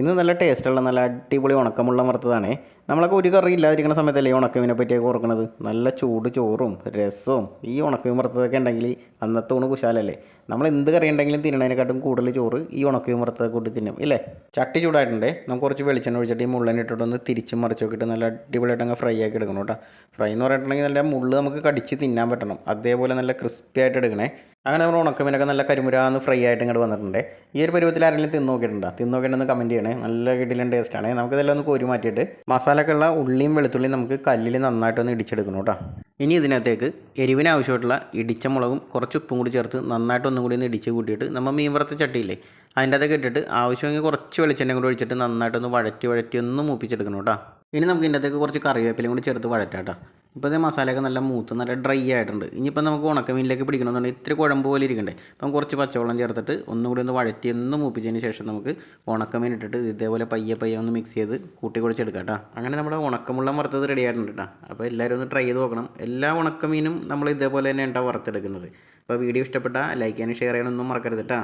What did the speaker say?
ഇന്ന് നല്ല ടേസ്റ്റുള്ള നല്ല അടിപൊളി ഉണക്കമുള്ള വറുത്തതാണ്. നമ്മളൊക്കെ ഒരു കറി ഇല്ലാതിരിക്കുന്ന സമയത്തല്ലേ ഈ ഉണക്കമീനെ പറ്റിയൊക്കെ ഓർക്കണത്? നല്ല ചൂട് ചോറും രസവും. ഈ ഉണക്കമീൻ വറുത്തതൊക്കെ ഉണ്ടെങ്കിൽ അന്നത്തെ ഊണ് കുശാലല്ലേ? നമ്മൾ എന്ത് കറി ഉണ്ടെങ്കിലും തിന്നണതിനെക്കാട്ടും കൂടുതൽ ചോറ് ഈ ഉണക്കമീൻ വറുത്തതൊക്കെ കൂട്ടി തിന്നും ഇല്ലേ? ചട്ടി ചൂടായിട്ടുണ്ട്. നമുക്ക് കുറച്ച് വെളിച്ചെണ്ണ ഒഴിച്ചിട്ട് ഈ മുള്ളനെ ഇട്ടിട്ടൊന്ന് തിരിച്ചും മറിച്ച് നോക്കിയിട്ട് നല്ല അടിപൊളിയായിട്ട് അങ്ങ് ഫ്രൈ ആക്കി എടുക്കണം കേട്ടോ. ഫ്രൈ എന്ന് പറഞ്ഞിട്ടുണ്ടെങ്കിൽ നല്ല മുള്ള് നമുക്ക് കടിച്ച് തിന്നാൻ പറ്റണം. അതേപോലെ നല്ല ക്രിസ്പി ആയിട്ട് എടുക്കണേ. അങ്ങനെ നമ്മൾ ഉണക്കമീനൊക്കെ നല്ല കരിമുരാന്ന് ഫ്രൈ ആയിട്ട് ഇങ്ങോട്ട് വന്നിട്ടുണ്ട്. ഈ ഒരു പരുവത്തിൽ ആരെങ്കിലും തിന്ന് നോക്കിയിട്ടുണ്ടോ? തിന്ന് നോക്കിയിട്ടൊന്ന് കമന്റ് ചെയ്യണേ. നല്ല കിടിലൻ ടേസ്റ്റ് ആണ്. നമുക്കിതെല്ലാം ഒന്ന് കോരി മാറ്റിയിട്ട് മസാലയൊക്കെ ഉള്ള ഉള്ളിയും വെളുത്തുള്ളിയും നമുക്ക് കല്ലിൽ നന്നായിട്ടൊന്ന് ഇടിച്ചെടുക്കണം കേട്ടോ. ഇനി ഇതിനകത്തേക്ക് എരിവിന് ആവശ്യമായിട്ടുള്ള ഇടിച്ച മുളകും കുറച്ച് ഉപ്പും കൂടി ചേർത്ത് നന്നായിട്ട് ഒന്നും കൂടി ഒന്ന് ഇടിച്ച് കൂട്ടിയിട്ട് നമ്മൾ മീൻ വറുത്ത ചട്ടിയില്ലേ അതിന്റെ അകത്തേക്ക് ഇട്ടിട്ട് ആവശ്യമെങ്കിൽ കുറച്ച് വെളിച്ചെണ്ണ കൂടി ഒഴിച്ചിട്ട് നന്നായിട്ടൊന്ന് വഴറ്റി വഴറ്റി ഒന്ന് മൂപ്പിച്ചെടുക്കണം കേട്ടോ. ഇനി നമുക്ക് ഇതിന്റെ അകത്തേക്ക് കുറച്ച് കറിവേപ്പിലയും കൂടി ചേർത്ത് വഴറ്റാം ഇപ്പോൾ ഇത് മസാലയൊക്കെ നല്ല മൂത്ത് നല്ല ഡ്രൈ ആയിട്ടുണ്ട്. ഇനിയിപ്പോൾ നമുക്ക് ഉണക്കമീനിലേക്ക് പിടിക്കണമെന്നുണ്ടെങ്കിൽ ഇത്തിരി കുഴമ്പ് പോലെ ഇരിക്കണ്ടേ? അപ്പം കുറച്ച് പച്ചവെള്ളം ചേർത്തിട്ട് ഒന്നും കൂടി ഒന്ന് വഴറ്റി ഒന്ന് മൂപ്പിച്ചതിന് ശേഷം നമുക്ക് ഉണക്കമീൻ ഇട്ടിട്ട് ഇതേപോലെ പയ്യെ പയ്യെ ഒന്ന് മിക്സ് ചെയ്ത് കൂട്ടി കുഴച്ചെടുക്കാം കേട്ടോ. അങ്ങനെ നമ്മുടെ ഉണക്കമുള്ള വറുത്തത് റെഡി ആയിട്ടുണ്ട് കേട്ടോ. അപ്പോൾ എല്ലാവരും ഒന്ന് ട്രൈ ചെയ്ത് നോക്കണം. എല്ലാ ഉണക്കമീനും നമ്മൾ ഇതേപോലെ തന്നെ ഉണ്ടാവും വറുത്തെടുക്കുന്നത്. അപ്പോൾ വീഡിയോ ഇഷ്ടപ്പെട്ടാൽ ലൈക്ക് ചെയ്യാനും ഷെയർ ചെയ്യാനൊന്നും മറക്കരുത് കേട്ടോ.